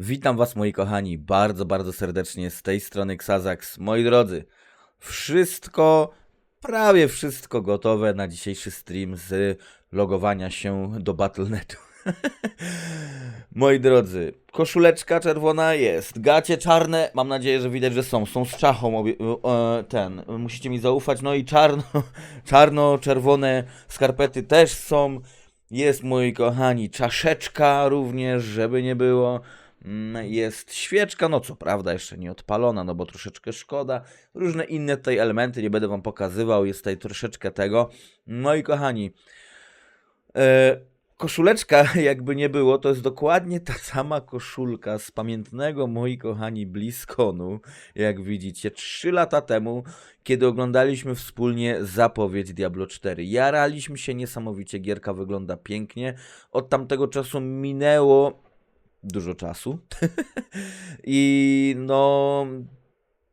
Witam Was, moi kochani, bardzo, bardzo serdecznie z tej strony Xazax. Moi drodzy, wszystko, prawie wszystko gotowe na dzisiejszy stream z logowania się do Battle.netu. moi drodzy, koszuleczka czerwona jest, gacie czarne, mam nadzieję, że widać, że są, są z czachą, obie, e, ten, musicie mi zaufać, no i czarno, czarno-czerwone skarpety też są. Jest, moi kochani, czaszeczka również, żeby nie było. Jest świeczka, no co prawda jeszcze nie odpalona, no bo troszeczkę szkoda. Różne inne tutaj elementy, nie będę wam pokazywał, jest tutaj troszeczkę tego. Moi kochani, e, koszuleczka, jakby nie było, to jest dokładnie ta sama koszulka z pamiętnego, moi kochani, Bliskonu, jak widzicie, 3 lata temu, kiedy oglądaliśmy wspólnie zapowiedź Diablo 4. Jaraliśmy się niesamowicie, gierka wygląda pięknie. Od tamtego czasu minęło dużo czasu. I no.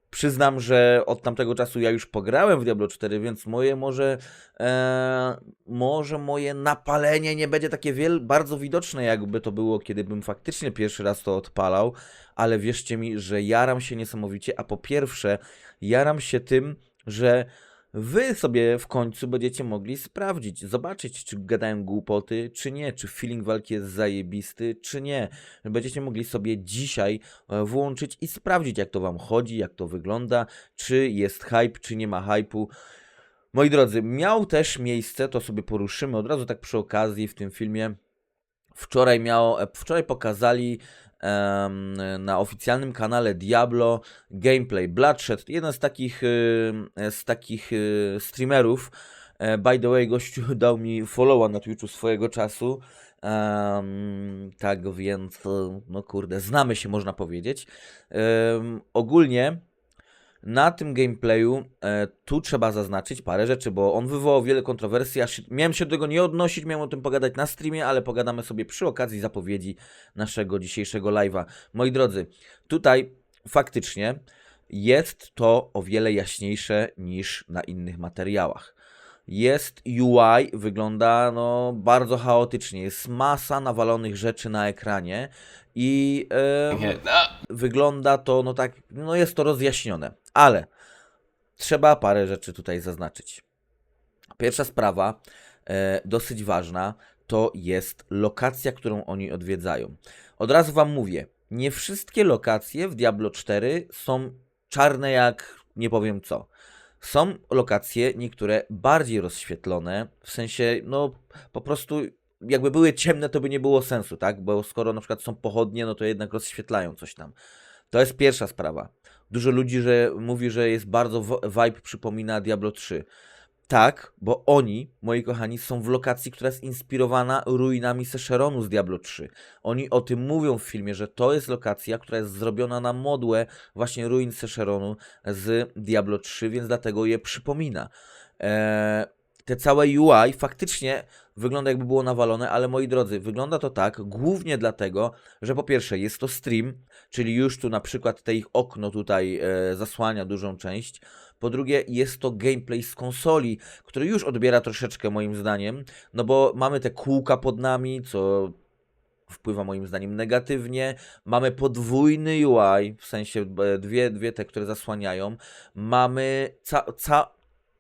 Przyznam, że od tamtego czasu ja już pograłem w Diablo 4, więc moje może. E, może moje napalenie nie będzie takie wiel, bardzo widoczne, jakby to było, kiedy bym faktycznie pierwszy raz to odpalał. Ale wierzcie mi, że jaram się niesamowicie. A po pierwsze, jaram się tym, że Wy sobie w końcu będziecie mogli sprawdzić, zobaczyć, czy gadają głupoty, czy nie, czy feeling walki jest zajebisty, czy nie. Będziecie mogli sobie dzisiaj e, włączyć i sprawdzić, jak to Wam chodzi, jak to wygląda, czy jest hype, czy nie ma hype'u. Moi drodzy, miał też miejsce, to sobie poruszymy od razu tak przy okazji w tym filmie. Wczoraj miało, e, wczoraj pokazali na oficjalnym kanale Diablo gameplay Bloodshed, jeden z takich, z takich y, streamerów. E, By the way, gościu dał mi followa na Twitchu swojego czasu. Em, tak więc, e, no kurde, znamy się, można powiedzieć. Em, ogólnie na tym gameplayu e, tu trzeba zaznaczyć parę rzeczy, bo on wywołał wiele kontrowersji. Ja się, miałem się do tego nie odnosić, miałem o tym pogadać na streamie, ale pogadamy sobie przy okazji zapowiedzi naszego dzisiejszego live'a. Moi drodzy, tutaj faktycznie jest to o wiele jaśniejsze niż na innych materiałach. Jest UI, wygląda no bardzo chaotycznie. Jest masa nawalonych rzeczy na ekranie i no. wygląda to, no tak, no jest to rozjaśnione, ale trzeba parę rzeczy tutaj zaznaczyć. Pierwsza sprawa, e, dosyć ważna, to jest lokacja, którą oni odwiedzają. Od razu Wam mówię, nie wszystkie lokacje w Diablo 4 są czarne jak nie powiem co. Są lokacje, niektóre bardziej rozświetlone, w sensie, no po prostu jakby były ciemne, to by nie było sensu, tak? Bo skoro na przykład są pochodnie, no to jednak rozświetlają coś tam. To jest pierwsza sprawa. Dużo ludzi że mówi, że jest bardzo vibe przypomina Diablo 3. Tak, bo oni, moi kochani, są w lokacji, która jest inspirowana ruinami Seszeronu z Diablo 3. Oni o tym mówią w filmie, że to jest lokacja, która jest zrobiona na modłę właśnie ruin Seszeronu z Diablo 3, więc dlatego je przypomina. Eee, te całe UI faktycznie wygląda jakby było nawalone, ale moi drodzy, wygląda to tak głównie dlatego, że po pierwsze jest to stream, czyli już tu na przykład te ich okno tutaj e, zasłania dużą część. Po drugie, jest to gameplay z konsoli, który już odbiera troszeczkę moim zdaniem, no bo mamy te kółka pod nami, co wpływa moim zdaniem negatywnie. Mamy podwójny UI, w sensie e, dwie, dwie te, które zasłaniają. Mamy ca, ca,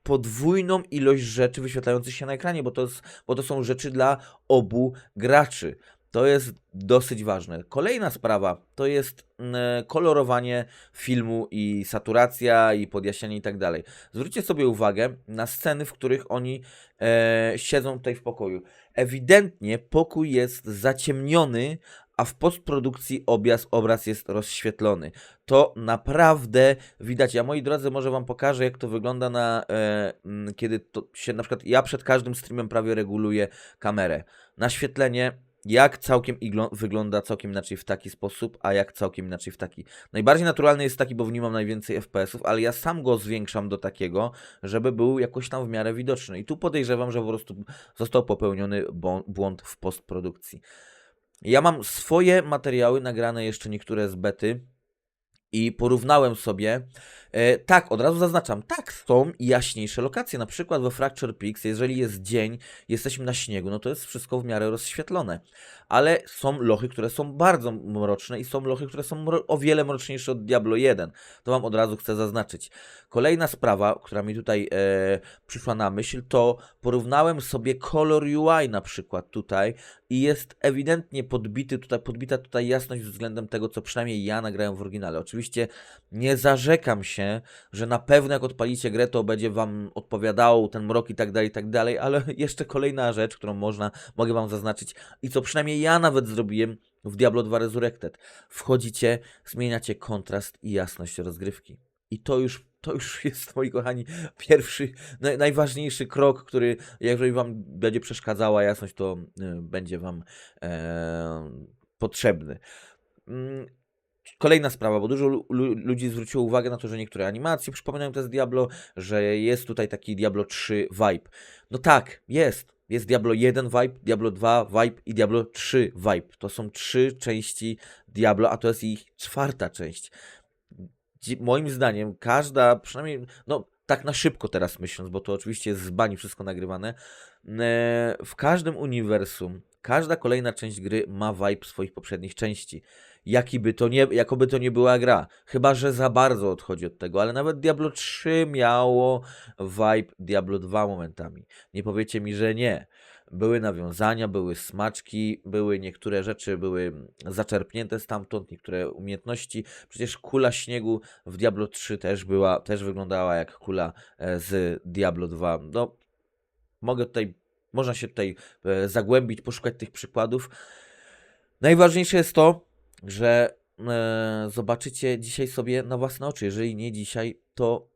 podwójną ilość rzeczy wyświetlających się na ekranie, bo to, jest, bo to są rzeczy dla obu graczy. To jest dosyć ważne. Kolejna sprawa to jest mm, kolorowanie filmu i saturacja i podjaśnienie i tak dalej. Zwróćcie sobie uwagę na sceny, w których oni e, siedzą tutaj w pokoju. Ewidentnie pokój jest zaciemniony, a w postprodukcji obraz, obraz jest rozświetlony. To naprawdę widać. Ja moi drodzy, może wam pokażę, jak to wygląda na e, mm, kiedy to się na przykład ja przed każdym streamem prawie reguluję kamerę. Naświetlenie jak całkiem wygląda całkiem inaczej w taki sposób, a jak całkiem inaczej w taki. Najbardziej naturalny jest taki, bo w nim mam najwięcej FPS-ów, ale ja sam go zwiększam do takiego, żeby był jakoś tam w miarę widoczny. I tu podejrzewam, że po prostu został popełniony błąd w postprodukcji. Ja mam swoje materiały nagrane jeszcze niektóre z bety i porównałem sobie. E, tak, od razu zaznaczam, tak, są jaśniejsze lokacje. Na przykład we Fracture Peaks, jeżeli jest dzień, jesteśmy na śniegu, no to jest wszystko w miarę rozświetlone. Ale są lochy, które są bardzo mroczne i są lochy, które są o wiele mroczniejsze od Diablo 1. To Wam od razu chcę zaznaczyć. Kolejna sprawa, która mi tutaj e, przyszła na myśl, to porównałem sobie kolor UI na przykład tutaj i jest ewidentnie podbity tutaj, podbita tutaj jasność względem tego, co przynajmniej ja nagrałem w oryginale. Oczywiście nie zarzekam się, że na pewno jak odpalicie grę, to będzie Wam odpowiadał ten mrok i tak dalej, i tak dalej, ale jeszcze kolejna rzecz, którą można, mogę Wam zaznaczyć i co przynajmniej ja nawet zrobiłem w Diablo 2 Resurrected. Wchodzicie, zmieniacie kontrast i jasność rozgrywki. I to już, to już jest, moi kochani, pierwszy, naj, najważniejszy krok, który, jeżeli Wam będzie przeszkadzała jasność, to y, będzie Wam e, potrzebny. Mm, Kolejna sprawa, bo dużo lu- lu- ludzi zwróciło uwagę na to, że niektóre animacje przypominają to z Diablo, że jest tutaj taki Diablo 3 vibe. No tak, jest. Jest Diablo 1 vibe, Diablo 2 vibe i Diablo 3 vibe. To są trzy części Diablo, a to jest ich czwarta część. Moim zdaniem każda, przynajmniej, no tak na szybko teraz myśląc, bo to oczywiście jest z bani wszystko nagrywane, e, w każdym uniwersum każda kolejna część gry ma vibe swoich poprzednich części. Jaki by to nie, jakoby to nie była gra. Chyba, że za bardzo odchodzi od tego, ale nawet Diablo 3 miało vibe Diablo 2 momentami. Nie powiecie mi, że nie. Były nawiązania, były smaczki, były niektóre rzeczy, były zaczerpnięte stamtąd, niektóre umiejętności. Przecież kula śniegu w Diablo 3 też była, też wyglądała jak kula e, z Diablo 2. No, mogę tutaj, można się tutaj e, zagłębić, poszukać tych przykładów. Najważniejsze jest to, że e, zobaczycie dzisiaj sobie na własne oczy. Jeżeli nie dzisiaj, to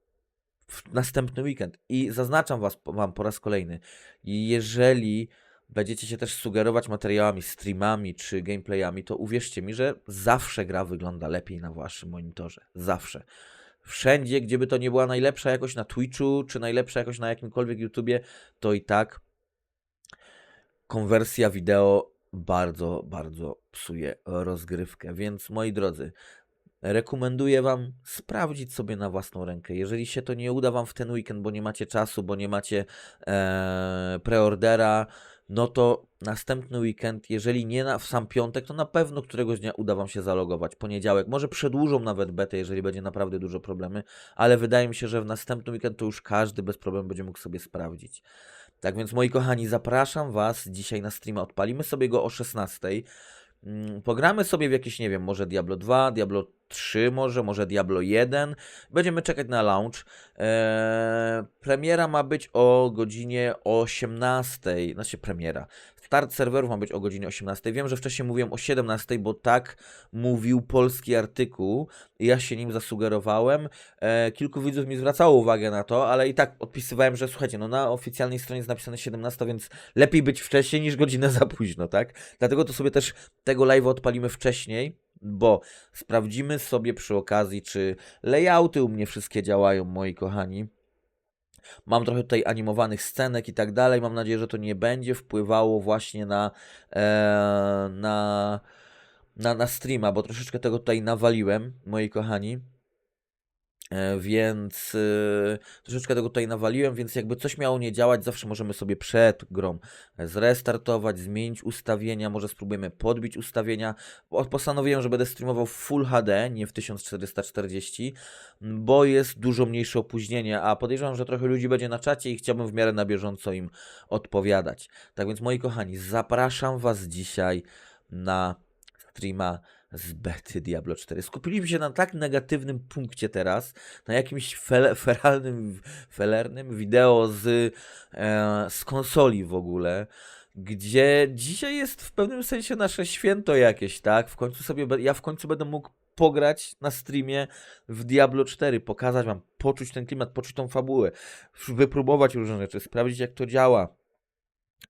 w następny weekend. I zaznaczam was, wam po raz kolejny, jeżeli będziecie się też sugerować materiałami, streamami czy gameplayami, to uwierzcie mi, że zawsze gra wygląda lepiej na waszym monitorze. Zawsze. Wszędzie, gdzie by to nie była najlepsza jakoś na Twitchu, czy najlepsza jakoś na jakimkolwiek YouTubie, to i tak konwersja wideo bardzo, bardzo psuje rozgrywkę. Więc moi drodzy, rekomenduję Wam sprawdzić sobie na własną rękę. Jeżeli się to nie uda Wam w ten weekend, bo nie macie czasu, bo nie macie e, preordera, no to następny weekend, jeżeli nie na, w sam piątek, to na pewno któregoś dnia uda Wam się zalogować. Poniedziałek, może przedłużą nawet betę, jeżeli będzie naprawdę dużo problemy, ale wydaje mi się, że w następny weekend to już każdy bez problemu będzie mógł sobie sprawdzić. Tak więc, moi kochani, zapraszam Was dzisiaj na streama. Odpalimy sobie go o 16. Mm, Pogramy sobie w jakieś, nie wiem, może Diablo 2, Diablo 3, może, może Diablo 1. Będziemy czekać na launch. Eee, premiera ma być o godzinie 18. Znaczy, premiera. Start serwerów ma być o godzinie 18. Wiem, że wcześniej mówiłem o 17, bo tak mówił polski artykuł. Ja się nim zasugerowałem. E, kilku widzów mi zwracało uwagę na to, ale i tak odpisywałem, że słuchajcie, no na oficjalnej stronie jest napisane 17, więc lepiej być wcześniej niż godzinę za późno, tak? Dlatego to sobie też tego live'a odpalimy wcześniej, bo sprawdzimy sobie przy okazji, czy layouty u mnie wszystkie działają, moi kochani. Mam trochę tutaj animowanych scenek i tak dalej. Mam nadzieję, że to nie będzie wpływało właśnie na, e, na, na, na streama, bo troszeczkę tego tutaj nawaliłem, moi kochani. E, Więc y, troszeczkę tego tutaj nawaliłem, więc jakby coś miało nie działać, zawsze możemy sobie przed grą zrestartować, zmienić ustawienia, może spróbujemy podbić ustawienia. Postanowiłem, że będę streamował w Full HD, nie w 1440, bo jest dużo mniejsze opóźnienie, a podejrzewam, że trochę ludzi będzie na czacie i chciałbym w miarę na bieżąco im odpowiadać. Tak więc moi kochani, zapraszam Was dzisiaj na streama z bety Diablo 4. Skupiliśmy się na tak negatywnym punkcie teraz, na jakimś feralnym, felernym wideo z, e, z konsoli w ogóle, gdzie dzisiaj jest w pewnym sensie nasze święto jakieś, tak? W końcu sobie, ja w końcu będę mógł pograć na streamie w Diablo 4, pokazać wam, poczuć ten klimat, poczuć tą fabułę, wypróbować różne rzeczy, sprawdzić jak to działa.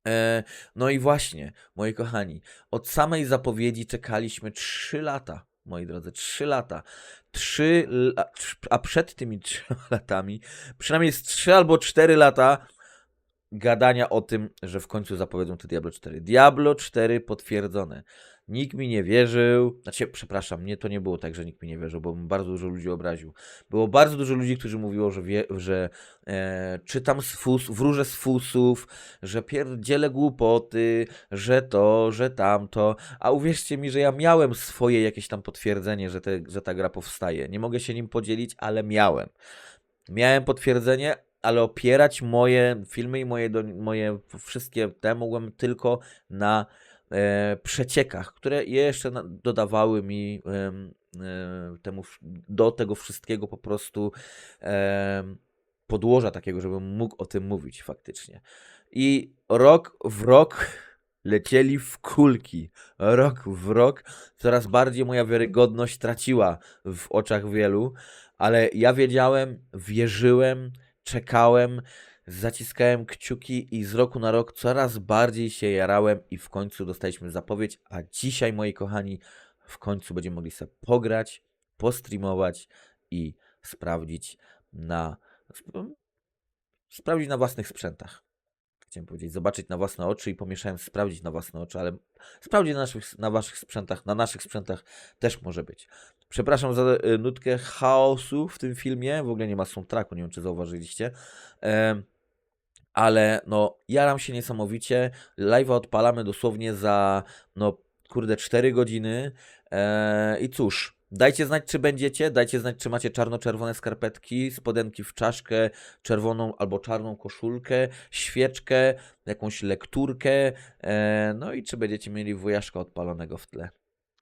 E, no i właśnie, moi kochani, od samej zapowiedzi czekaliśmy 3 lata, moi drodzy, 3 lata. 3 la, trz- a przed tymi 3 latami, przynajmniej z 3 albo 4 lata gadania o tym, że w końcu zapowiedzą te Diablo 4. Diablo 4 potwierdzone. Nikt mi nie wierzył. Znaczy, przepraszam, nie, to nie było tak, że nikt mi nie wierzył, bo bardzo dużo ludzi obraził. Było bardzo dużo ludzi, którzy mówiło, że, wie, że e, czytam z fus, wróżę z fusów, że pierdzielę głupoty, że to, że tamto. A uwierzcie mi, że ja miałem swoje jakieś tam potwierdzenie, że, te, że ta gra powstaje. Nie mogę się nim podzielić, ale miałem. Miałem potwierdzenie, ale opierać moje filmy i moje, do, moje wszystkie te mogłem tylko na przeciekach, które jeszcze dodawały mi e, temu, do tego wszystkiego po prostu podłoża takiego, żebym mógł o tym mówić faktycznie. I rok w rok lecieli w kulki. Rok w rok coraz bardziej moja wiarygodność traciła w oczach wielu, ale ja wiedziałem, wierzyłem, czekałem, zaciskałem kciuki i z roku na rok coraz bardziej się jarałem i w końcu dostaliśmy zapowiedź, a dzisiaj, moi kochani, w końcu będziemy mogli sobie pograć, postreamować i sprawdzić na sp- sprawdzić na własnych sprzętach. Chciałem powiedzieć, zobaczyć na własne oczy i pomieszałem sprawdzić na własne oczy, ale sprawdzić na, naszych, na waszych sprzętach, na naszych sprzętach też może być. Przepraszam za y, nutkę chaosu w tym filmie, w ogóle nie ma soundtracku, nie wiem czy zauważyliście. Em, ale no, jaram się niesamowicie. Live'a odpalamy dosłownie za, no, kurde, 4 godziny. E, I cóż, dajcie znać, czy będziecie. Dajcie znać, czy macie czarno-czerwone skarpetki, spodenki w czaszkę, czerwoną albo czarną koszulkę, świeczkę, jakąś lekturkę. E, no i czy będziecie mieli wujaszka odpalonego w tle.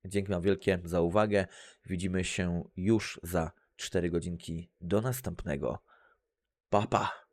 Dzięki Wam wielkie za uwagę. Widzimy się już za 4 godzinki. Do następnego. Pa, pa.